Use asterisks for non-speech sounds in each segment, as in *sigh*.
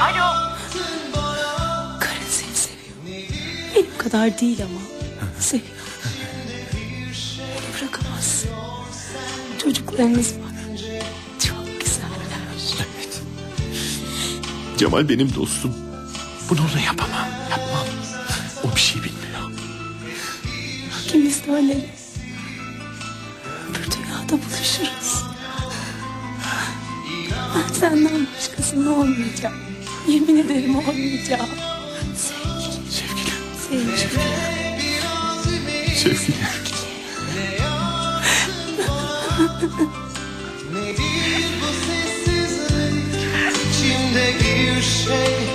Alo? Karın seni seviyor. Benim kadar değil ama. Seviyor. Onu bırakamazsın. Çocuklarınız var. Çok güzeller. Cemal benim dostum. Bunu ona yapamam. Yapmam. O bir şey bilmiyor. İkimiz de öyle. Öbür dünyada buluşuruz. Ben senden başkasının olmayacağım. Yemin ederim olmayacağım. Sevgili, Sevgili. sevgili. *laughs* Sevgili. Nedir bu sessizlik İçimde bir şey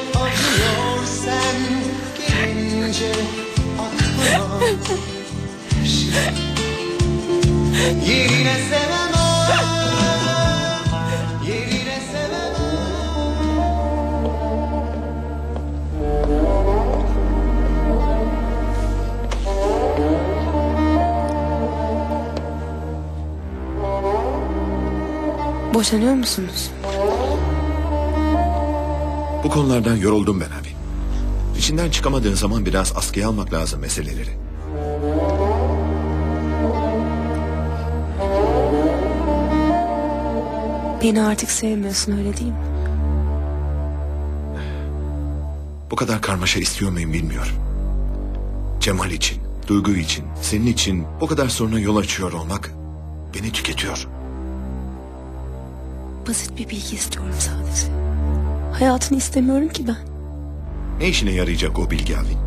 Boşanıyor musunuz? Bu konulardan yoruldum ben abi. İçinden çıkamadığın zaman biraz askıya almak lazım meseleleri. Beni artık sevmiyorsun öyle değil mi? Bu kadar karmaşa istiyor muyum bilmiyorum. Cemal için, Duygu için, senin için bu kadar soruna yol açıyor olmak beni tüketiyor. Basit bir bilgi istiyorum sadece. Hayatını istemiyorum ki ben. Ne işine yarayacak o bilgi abi?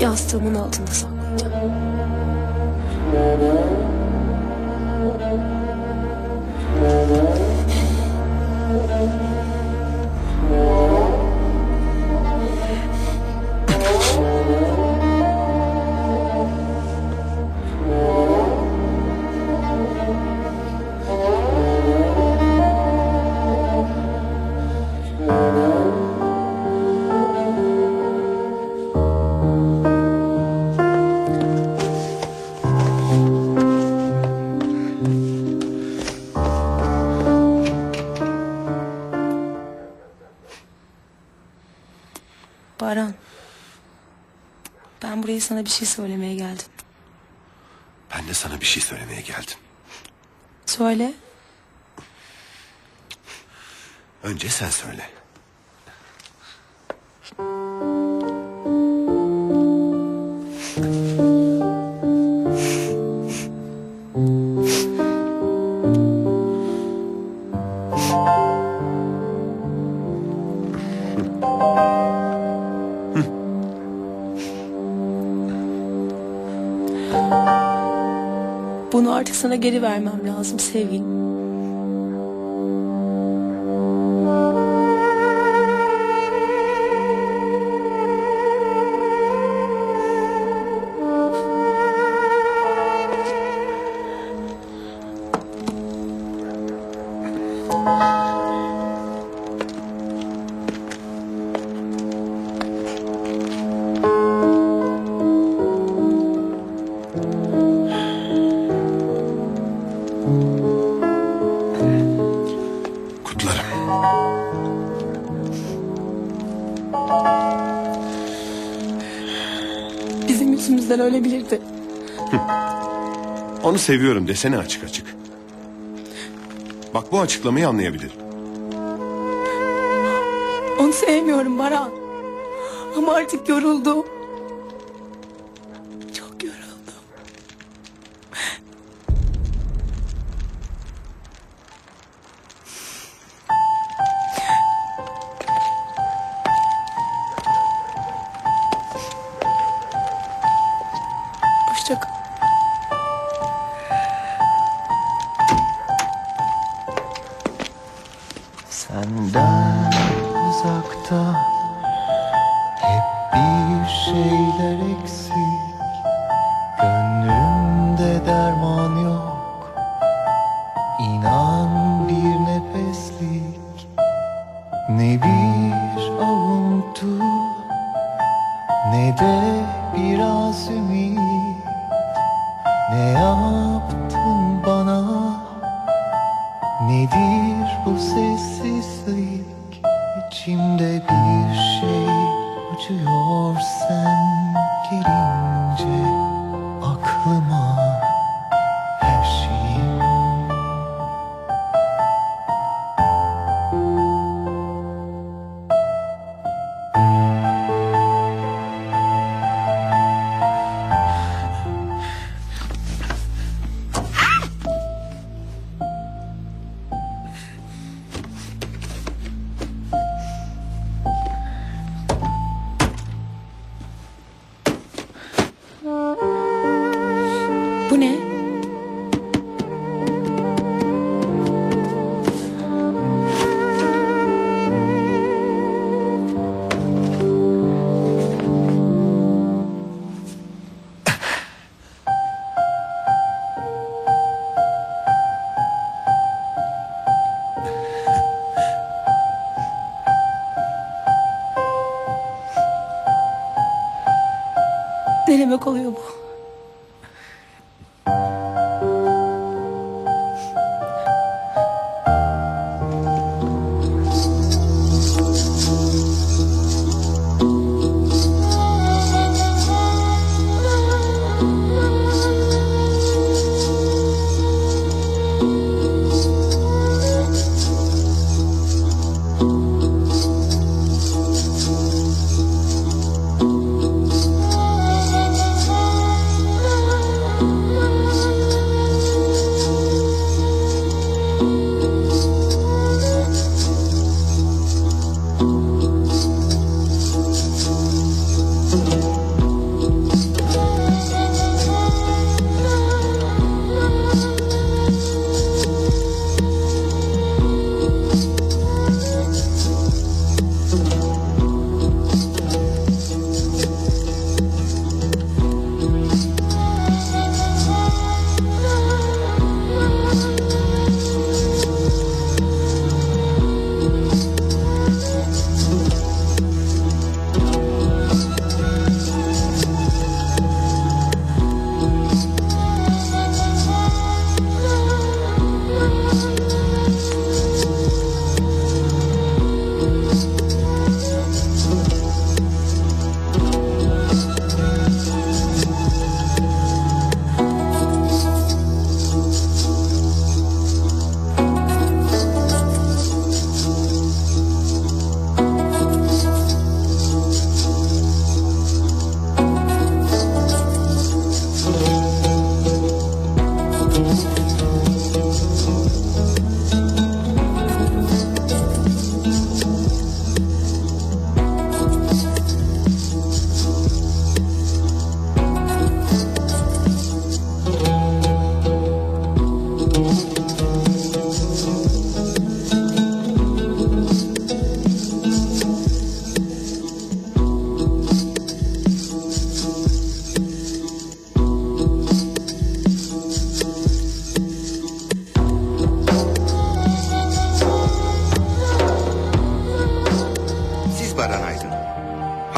Yastığımın altında saklayacağım. Baran. Ben buraya sana bir şey söylemeye geldim. Ben de sana bir şey söylemeye geldim. Söyle. Önce sen söyle. Artık sana geri vermem lazım sevgilim. Bizim yüzümüzden ölebilirdi. Onu seviyorum desene açık açık. Bak bu açıklamayı anlayabilir. Onu sevmiyorum Baran. Ama artık yoruldum. Nedir bu sessizlik? İçimde bir şey acıyor sen gelince Aklıma Ne demek oluyor bu?